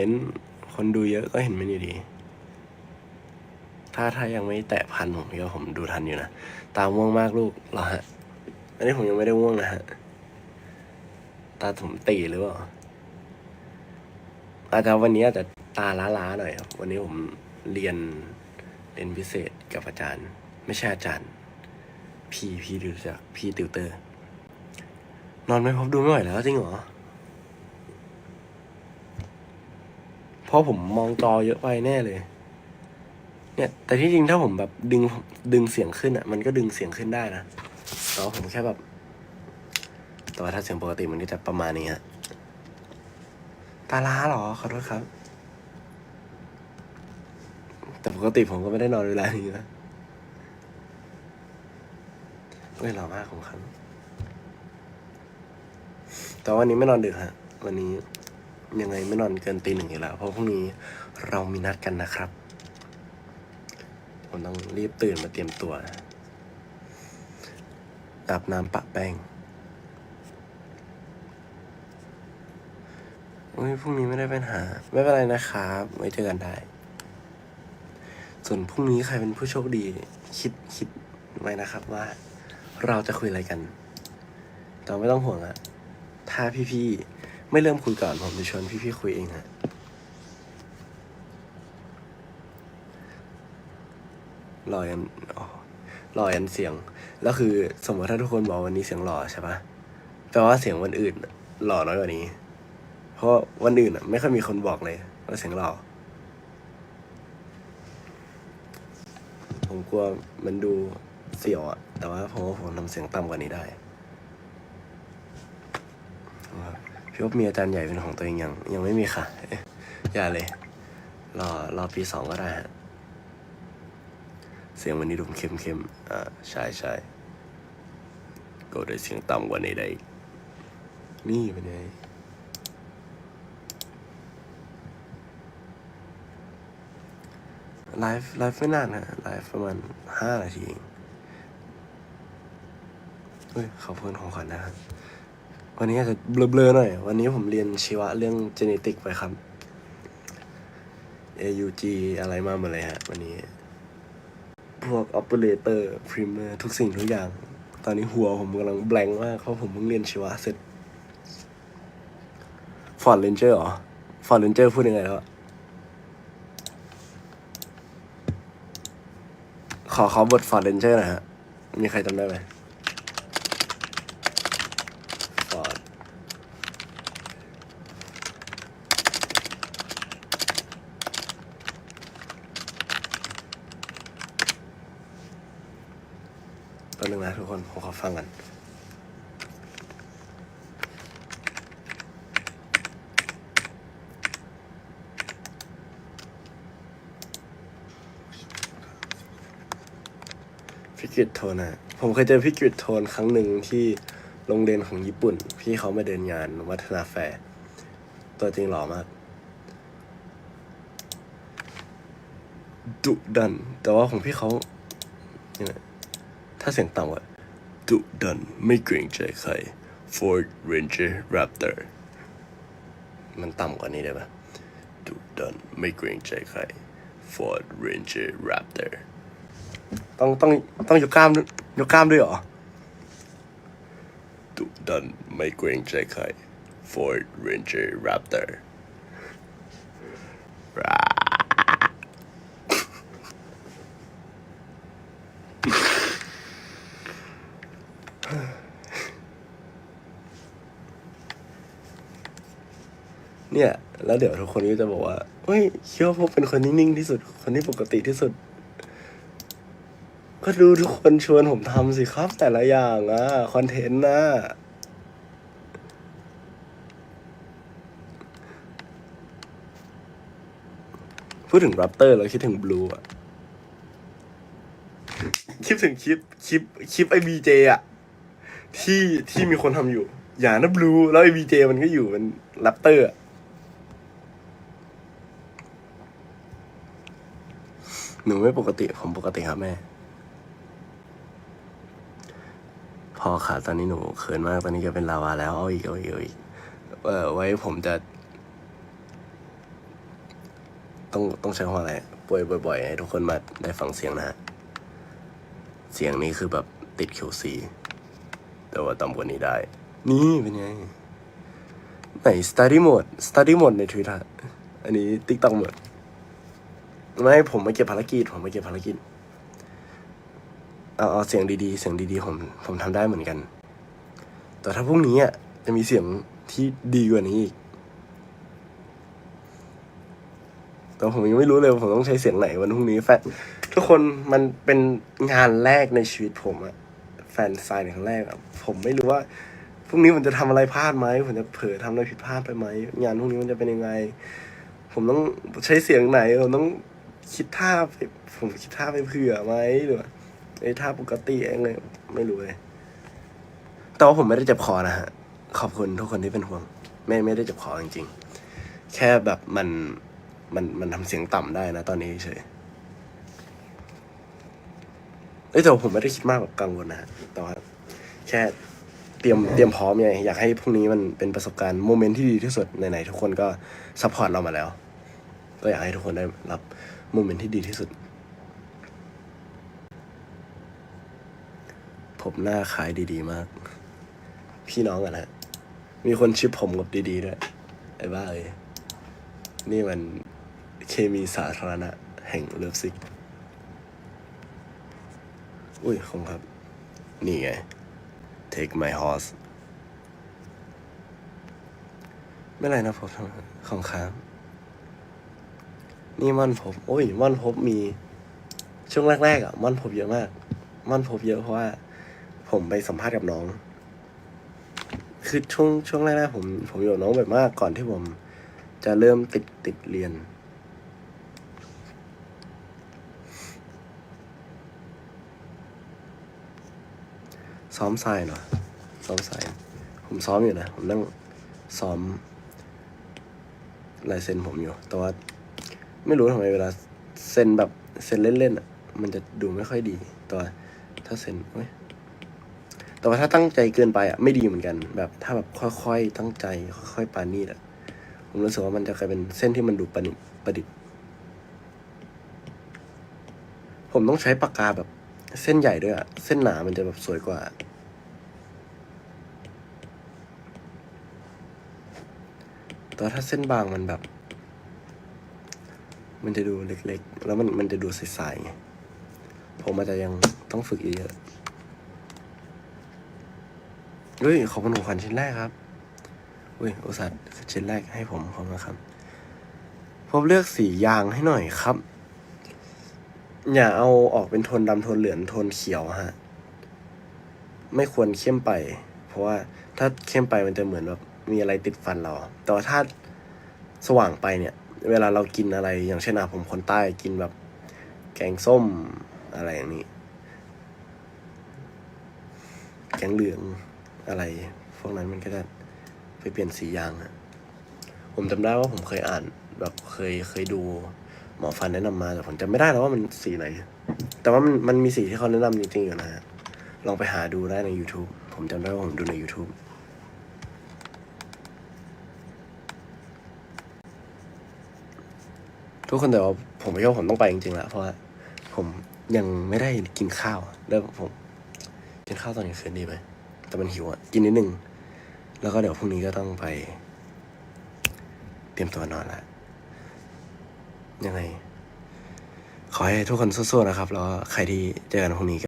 เห็นคนดูเยอะก็เห็นมันอยู่ดี ถ้าถ้ายังไม่แตะพันผมก็ผมดูทันอยู่นะ ตาม่วงมากลูกเหรอฮะ อันนี้ผมยังไม่ได้ม่วงนะฮะ ตาผมตีหรือเปล่า อาจจะวันนี้อาจจะตาล้าๆหน่อยครับ วันนี้ผมเรียนเรียนพิเศษกับอาจารย์ ไม่ใช่อาจารย์ พี่พี่ดูจากพี่ติวเตอร์ นอนไม่พบดูไม่ไหวแล้วจริงเหรอ เพราะผมมองจอเยอะไปแน่เลย เนี่ย แต่ที่จริงถ้าผมแบบดึงดึงเสียงขึ้นอะ มันก็ดึงเสียงขึ้นได้นะแต่ว่าผมแค่แบบ แต่ว่าถ้าเสียงปกติมันก็จะประมาณนี้ฮะตาล้าเหรอขอโทษครับ แต่ปกติผมก็ไม่ได้นอนเวลานี้นะเว้ยหล่อมากของครับแต่วันนี้ไม่นอนดึกฮะ วันนี้ ยังไงไม่นอนเกินตีหนึ่งอยู่แล้ว เพราะพรุ่งนี้เรามีนัดกันนะครับ ผมต้องรีบตื่นมาเตรียมตัวอาบน้ำปะแป้งอุ้ยพรุ่งนี้ไม่ได้ป็นหา ไม่เป็นไรนะครับไว้เจอกันได้ ส่วนพรุ่งนี้ใครเป็นผู้โชคดี คิดคิดไว้นะครับว่า เราจะคุยอะไรกัน แต่ไม่ต้องห่วงอะถ้าพี่ๆ ไม่เริ่มคุยก่อนผมจะชวนพี่ๆคุยเองฮะรอยันอ๋อรอยันเสียง แล้วคือสมมติถ้าทุกคนบอกวันนี้เสียงหล่อใช่ปะแปลว่าเสียงวันอื่น หล่อน้อยกว่านี้ เพราะวันอื่นอะ ไม่ค่อยมีคนบอกเลยว่าเสียงหล่อ ผมกลัวมันดูเสียวอะ แต่ว่าผมว่าผมทำเสียงต่ำกว่านี้ได้ พี่ว่ามีอาจารย์ใหญ่เป็นของตัวเองยังยังไม่มีค่ะ อย่าเลย รอรอปีสองก็ได้ฮะ เสียงวันนี้ดูเข้มเข้มอ่าใช่ใช่ก็ได้เสียงต่ำกว่านี้ได้ นี่เป็นไงไลฟ์ไลฟ์ไม่นานฮะไลฟ์ประมาณห้านาทีเองเฮ้ยขอบคุณของขวัญนะครับ วันนี้อาจจะเบลอๆหน่อย วันนี้ผมเรียนชีวะเรื่องเจเนติกไปครับ AUG อะไรมาหมดเลยฮะ วันนี้ พวก operator primer ทุกสิ่งทุกอย่าง ตอนนี้หัวผมกำลังแบงมากเพราะผมเพิ่งเรียนชีวะเสร็จ Ford Ranger เหรอ Ford Ranger พูดยังไงแล้ว ขอขอบท Ford Ranger หน่อยฮะ มีใครจำได้ไหม Ford แป๊บนึงนะทุกคนผมขอฟังกันพิกิตโทนอะผมเคยเจอพิกิตโทนครั้งหนึ่งที่โรงเรียนของญี่ปุ่น พี่เขามาเดินงานวัฒนาแฟร์ตัวจริงหล่อมากดุดัน แต่ว่าของพี่เขาเนี่ยถ้าเสียงต่ำอะ ดุดันไม่เกรงใจใคร Ford Ranger Raptor มันต่ำกว่านี้ได้ปะดุดันไม่เกรงใจใคร Ford Ranger Raptor ต้องต้องต้องยกกล้ามด้วยยกกล้ามด้วยเหรอ ดุดันไม่เกรงใจใคร Ford Ranger Raptor เนี่ย แล้วเดี๋ยวทุกคนก็จะบอกว่าเฮ้ยคิดว่าพวกเป็นคนนิ่งๆที่สุด คนที่ปกติที่สุด ก็ดูทุกคนชวนผมทำสิครับ แต่ละอย่างอะคอนเทนต์นะพูดถึงแรปเตอร์เราคิดถึงบลูอะคิดถึงคลิปคลิปคลิปไอบีเจอะที่ที่มีคนทำอยู่ อย่านะบลูแล้วไอบีเจมันก็อยู่เป็นแรปเตอร์อะ นูไม่ปกติ ผมปกติครับแม่ พอค่ะตอนนี้หนูเขินมากตอนนี้ก็เป็นลาวาแล้วเอาอีกเอาอีกเอาอีกเออไว้ผมจะ ต้องต้องใช้คำว่าอะไรป่วยบ่อยๆให้ทุกคนมาได้ฟังเสียงนะฮะเสียงนี้คือแบบติด QC แต่ว่าต่ำกว่านี้ได้ นี่เป็นไง ไหน study mode study mode ใน Twitter อันนี้ TikTok mode ไม่ผมมาเก็บภารกิจ ผมมาเก็บภารกิจ เอาเอาเสียงดีๆ เสียงดีๆผมผมทำได้เหมือนกัน แต่ถ้าพรุ่งนี้อะจะมีเสียงที่ดีกว่านี้อีก แต่ผมยังไม่รู้เลยผมต้องใช้เสียงไหนวันพรุ่งนี้แฟนทุกคนมันเป็นงานแรกในชีวิตผมอะแฟนไซน์ครั้งแรกอะผมไม่รู้ว่าพรุ่งนี้ผมจะทำอะไรพลาดไหมผมจะเผลอทำอะไรผิดพลาดไปไหมงานพรุ่งนี้มันจะเป็นยังไง ผมต้องใช้เสียงไหนผมต้อง คิดท่าผมคิดท่าไปเผื่อไหมหรือว่าไอ้ท่าปกติเองเลยไม่รู้เลย แต่ว่าผมไม่ได้เจ็บคอนะฮะ ขอบคุณทุกคนที่เป็นห่วง ไม่ไม่ได้เจ็บคอจริงๆ แค่แบบมันมันมันทำเสียงต่ำได้นะตอนนี้เฉยเอ้แต่ผมไม่ได้คิดมากแบบกังวลนะฮะแต่ว่าแค่เตรียมเตรียมพร้อมไงอยากให้พรุ่งนี้มันเป็นประสบการณ์โมเมนต์ที่ดีที่สุดไหนๆทุกคนก็ซัพพอร์ตเรามาแล้ว ก็อยากให้ทุกคนได้รับโมเมนต์ที่ดีที่สุด ผมหน้าคล้ายดีๆมาก พี่น้องกันนะมีคนชิปผมกับดีๆด้วย ไอ้บ้าเลยนี่มันเคมีสาธารณะ แห่งเลิฟซิก อุ้ยคงครับ นี่ไง take my horse ไม่ไรนะผมของครับ นี่ม่นพบโอ้ยม่นพบมีช่วงแรกๆอะม่นพบเยอะมากม่นพบเยอะเพราะว่า ผมไปสัมภาษณ์กับน้อง คือช่วงช่วงแรกๆผมผมอยู่กับน้องแบบมากก่อนที่ผม จะเริ่มติดติดเรียน ซ้อมทรายเนาะซ้อมทรายผมซ้อมอยู่นะ ผมนั่งซ้อมลายเซ็นผมอยู่ แต่ว่า ไม่รู้ทำไมเวลาเซ็นแบบเซ็นเล่นๆอะ มันจะดูไม่ค่อยดีต่ว่าถ้าเซ็นเว้ยแต่ว่าถ้าตั้งใจเกินไปอะไม่ดีเหมือนกัน แบบถ้าแบบค่อยๆตั้งใจ ค่อยๆปานีดอะผมรู้สึกว่ามันจะกลายเป็นเส้นที่มันดูประดิษฐ์ประดิษฐ์ ผมต้องใช้ปากกาแบบเส้นใหญ่ด้วยอะ เส้นหนามันจะแบบสวยกว่า แต่ถ้าเส้นบางมันแบบ มันจะดูเล็กๆ แล้วมันมันจะดูใสๆไงผมอาจจะยังต้องฝึกเยอะๆเฮ้ยขอบคุณของขวัญชิ้นแรกครับอุ้ยอุตส่าห์ชิ้นแรกให้ผมขอบคุณครับผมเลือกสียางให้หน่อยครับ อย่าเอาออกเป็นโทนดำโทนเหลืองโทนเขียวฮะ ไม่ควรเข้มไป เพราะว่าถ้าเข้มไปมันจะเหมือนแบบมีอะไรติดฟันเรา แต่ว่าถ้าสว่างไปเนี่ย เวลาเรากินอะไรอย่างเช่นอะผมคนใต้กินแบบแกงส้มอะไรอย่างนี้ แกงเหลืองอะไร พวกนั้นมันก็จะไปเปลี่ยนสียางอะผมจำได้ว่าผมเคยอ่านแบบเคยเคยดูหมอฟันแนะนำมาแต่ผมจำไม่ได้แล้วว่ามันสีไหน แต่ว่ามันมันมีสีที่เขาแนะนำจริงๆอยู่นะฮะลองไปหาดูได้ใน YouTube ผมจำได้ว่าผมดูใน YouTube ทุกคนแต่ว่าผมไม่ชอบผมต้องไปจริงๆแล้วเพราะว่าผมยังไม่ได้กินข้าว แล้วผมกินข้าวตอนกลางคืนดีไหมแต่มันหิวอะ กินนิดนึง แล้วก็เดี๋ยวพรุ่งนี้ก็ต้องไป เตรียมตัวนอนละยังไง ขอให้ทุกคนสู้ๆนะครับ แล้วใครที่เจอกันพรุ่งนี้